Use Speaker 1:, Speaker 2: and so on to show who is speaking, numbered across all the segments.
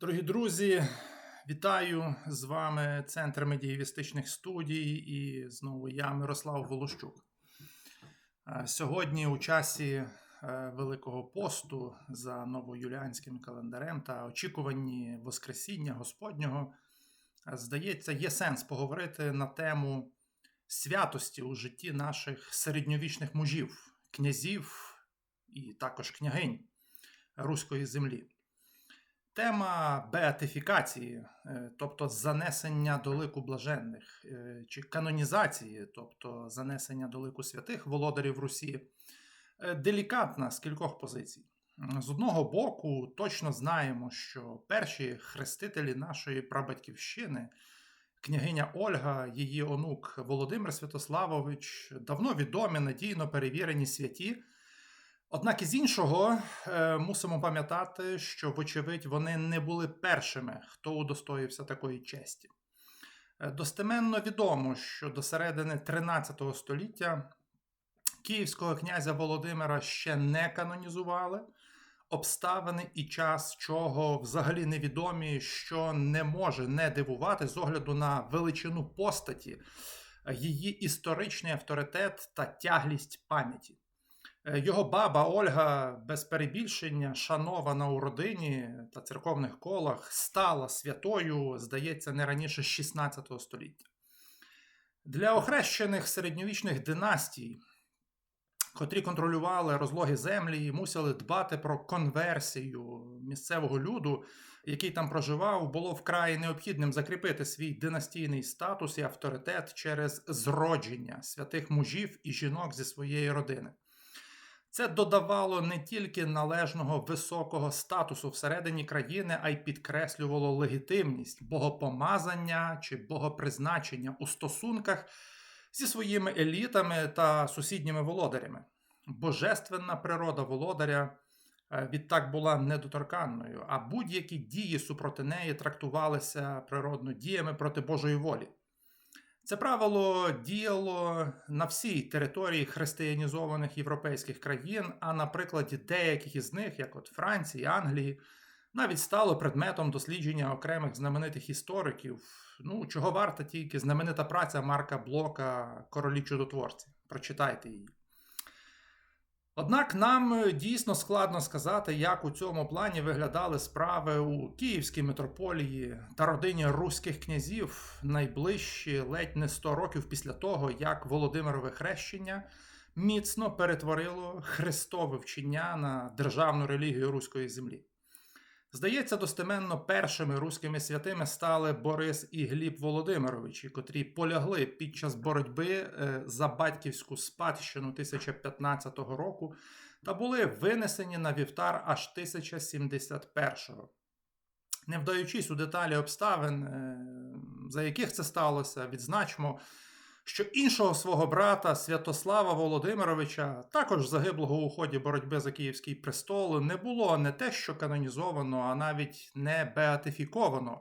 Speaker 1: Дорогі друзі, вітаю з вами Центр медієвістичних студій і знову я, Мирослав Волощук. Е, Сьогодні, у часі е, Великого посту за новоюліанським календарем та очікуванні Воскресіння Господнього, е, здається, є сенс поговорити на тему святості у житті наших середньовічних мужів, князів і також княгинь руської землі. Тема беатифікації, е, тобто занесення до лику блаженних, е, чи канонізації, тобто занесення до лику святих володарів Русі, е, делікатна з кількох позицій. З одного боку, точно знаємо, що перші хрестителі нашої прабатьківщини, княгиня Ольга, її онук Володимир Святославович, давно відомі, надійно перевірені святі. Однак із іншого е, мусимо пам'ятати, що, вочевидь, вони не були першими, хто удостоївся такої честі. Е, Достеменно відомо, що до середини 13 століття київського князя Володимира ще не канонізували. Обставини і час, чого взагалі невідомі, що не може не дивувати з огляду на величину постаті, її історичний авторитет та тяглість пам'яті. Е, Його баба Ольга, без перебільшення, шанована у родині та церковних колах, стала святою, здається, не раніше 16 століття. Для охрещених середньовічних династій, котрі контролювали розлоги землі, і мусили дбати про конверсію місцевого люду, який там проживав, було вкрай необхідним закріпити свій династійний статус і авторитет через зродження святих мужів і жінок зі своєї родини. Це додавало не тільки належного високого статусу всередині країни, а й підкреслювало легітимність богопомазання чи богопризначення у стосунках зі своїми елітами та сусідніми володарями. Божественна природа володаря е, відтак була недоторканною, а будь-які дії супроти неї трактувалися природно діями проти Божої волі. Це правило діяло на всій території християнізованих європейських країн, а на прикладі деяких із них, як от Франції, Англії, навіть стало предметом дослідження окремих знаменитих істориків. Ну, чого варта тільки знаменита праця Марка Блока Королі чудотворці. Прочитайте її. Однак нам е, дійсно складно сказати, як у цьому плані виглядали справи у Київській митрополії та родині руських князів найближчі ледь не 100 років після того, як Володимирове хрещення міцно перетворило христове вчення на державну релігію руської землі. Здається, достеменно першими руськими святими стали Борис і Гліб Володимировичі, котрі полягли під час боротьби е, за батьківську спадщину 1015 року та були винесені на вівтар аж 1071-го. Не вдаючись у деталі обставин, е, за яких це сталося, відзначмо, що іншого свого брата Святослава Володимировича, також загиблого у ході боротьби за Київський престол, не було не те, що канонізовано, а навіть не беатифіковано,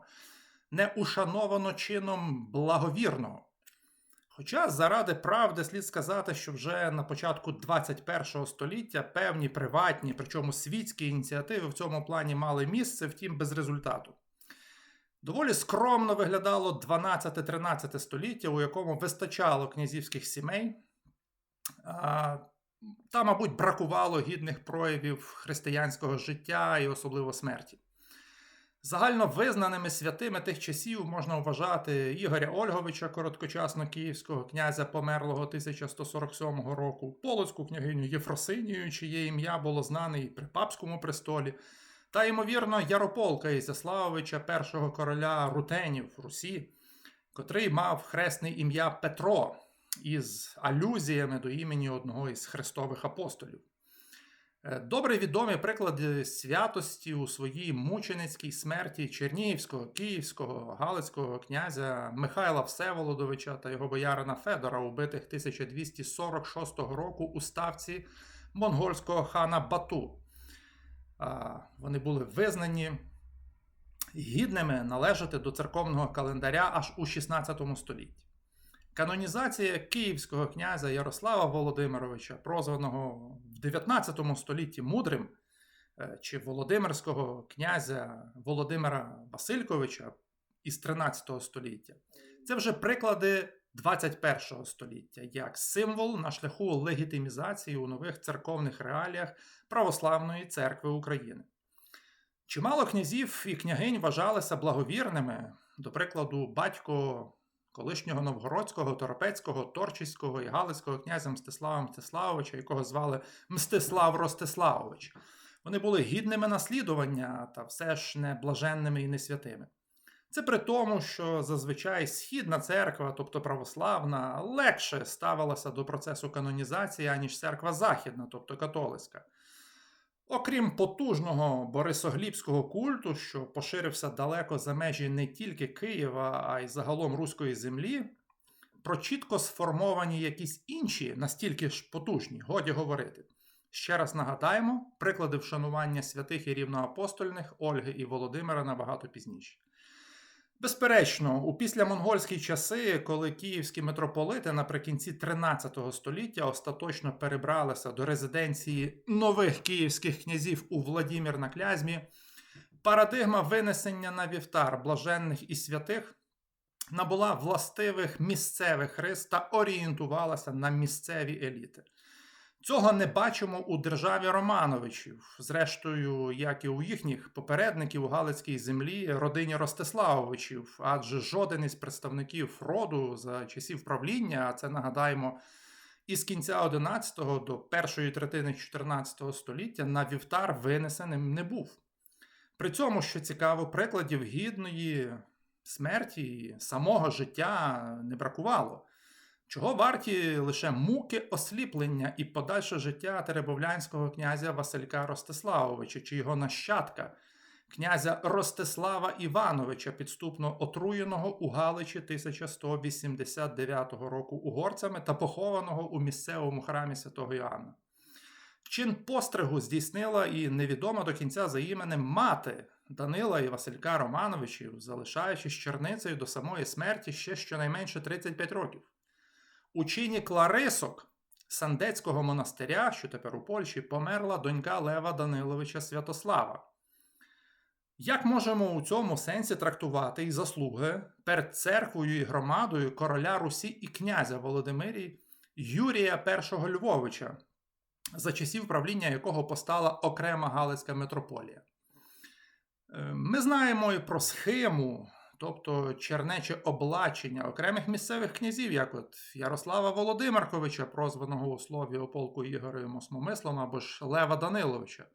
Speaker 1: не ушановано чином благовірного. Хоча заради правди слід сказати, що вже на початку 21 століття певні приватні, причому світські ініціативи в цьому плані мали місце, втім без результату. Доволі скромно виглядало 12-13 століття, у якому вистачало князівських сімей. Та, мабуть, бракувало гідних проявів християнського життя і особливо смерті. Загально визнаними святими тих часів можна вважати Ігоря Ольговича, короткочасно київського князя померлого 1147 року, Полоцьку княгиню Єфросинію, чиє ім'я було знане і при папському престолі, та, ймовірно, Ярополка Ізяславовича, першого короля Рутенів Русі, котрий мав хресне ім'я Петро із алюзіями до імені одного із хрестових апостолів. Е, Добре відомі приклади святості у своїй мученицькій смерті Чернігівського, Київського, Галицького князя Михайла Всеволодовича та його боярина Федора, убитих 1246 року у ставці монгольського хана Бату. Вони були визнані гідними належати до церковного календаря аж у 16 столітті. Канонізація київського князя Ярослава Володимировича, прозваного в 19 столітті мудрим, е, чи Володимирського князя Володимира Васильковича із 13 століття, це вже приклади 21 століття як символ на шляху легітимізації у нових церковних реаліях Православної церкви України. Чимало князів і княгинь вважалися благовірними, до прикладу, батько колишнього новгородського, торопецького, торчиського і галицького князя Мстислава Мстиславовича, якого звали Мстислав Ростиславович. Вони були гідними наслідування та все ж не блаженними і не святими. Це при тому, що зазвичай східна церква, тобто православна, легше ставилася до процесу канонізації, аніж церква західна, тобто католицька. Окрім потужного борисоглібського культу, що поширився далеко за межі не тільки Києва, а й загалом руської землі, про чітко сформовані якісь інші, настільки ж потужні, годі говорити. Ще раз нагадаємо, приклади вшанування святих і рівноапостольних Ольги і Володимира набагато пізніше. Безперечно, у післямонгольські часи, коли київські митрополити наприкінці 13 століття остаточно перебралися до резиденції нових київських князів у Владімір на Клязьмі, парадигма винесення на вівтар блаженних і святих набула властивих місцевих рис та орієнтувалася на місцеві еліти. Цього не бачимо у державі Романовичів, зрештою, як і у їхніх попередників у Галицькій землі, родині Ростиславовичів, адже жоден із представників роду за часів правління, а це нагадаємо, із кінця 11 до першої третини 14 століття на вівтар винесеним не був. При цьому, що цікаво, прикладів гідної смерті самого життя не бракувало. Чого варті лише муки осліплення і подальше життя теребовлянського князя Василька Ростиславовича чи його нащадка, князя Ростислава Івановича, підступно отруєного у Галичі 1189 року угорцями та похованого у місцевому храмі святого Іоанна. Чин постригу здійснила і невідома до кінця за іменем мати Данила і Василька Романовичів, залишаючись черницею до самої смерті ще щонайменше 35 років. У чині Кларисок Сандецького монастиря, що тепер у Польщі, померла донька Лева Даниловича Святослава. Як можемо у цьому сенсі трактувати і заслуги перед церквою і громадою короля Русі і князя Володимирії Юрія І Львовича, за часів правління якого постала окрема Галицька митрополія? Е, ми знаємо і про схему тобто чернече облачення окремих місцевих князів, як от Ярослава Володимирковича, прозваного у слові о полку Ігорем Осмомислом, або ж Лева Даниловича.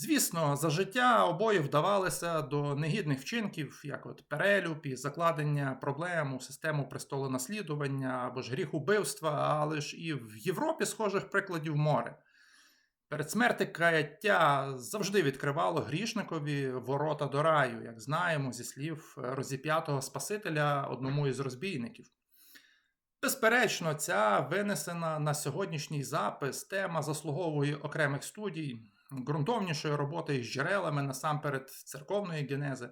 Speaker 1: Звісно, за життя обоє вдавалися до негідних вчинків, як от перелюб і закладення проблем у систему престолонаслідування або ж гріх убивства, але ж і в Європі схожих прикладів море. Передсмерти каяття завжди відкривало грішникові ворота до раю, як знаємо, зі слів розіп'ятого Спасителя одному із розбійників. Безперечно, ця винесена на сьогоднішній запис тема заслуговує окремих студій, ґрунтовнішої роботи із джерелами насамперед церковної генези,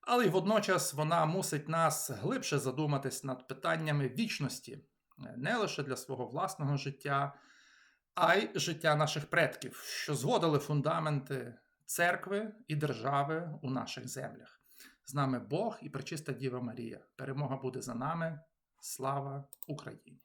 Speaker 1: але й водночас вона мусить нас глибше задуматись над питаннями вічності, не лише для свого власного життя а й життя наших предків, що зводили фундаменти церкви і держави у наших землях. З нами Бог і пречиста Діва Марія. Перемога буде за нами. Слава Україні!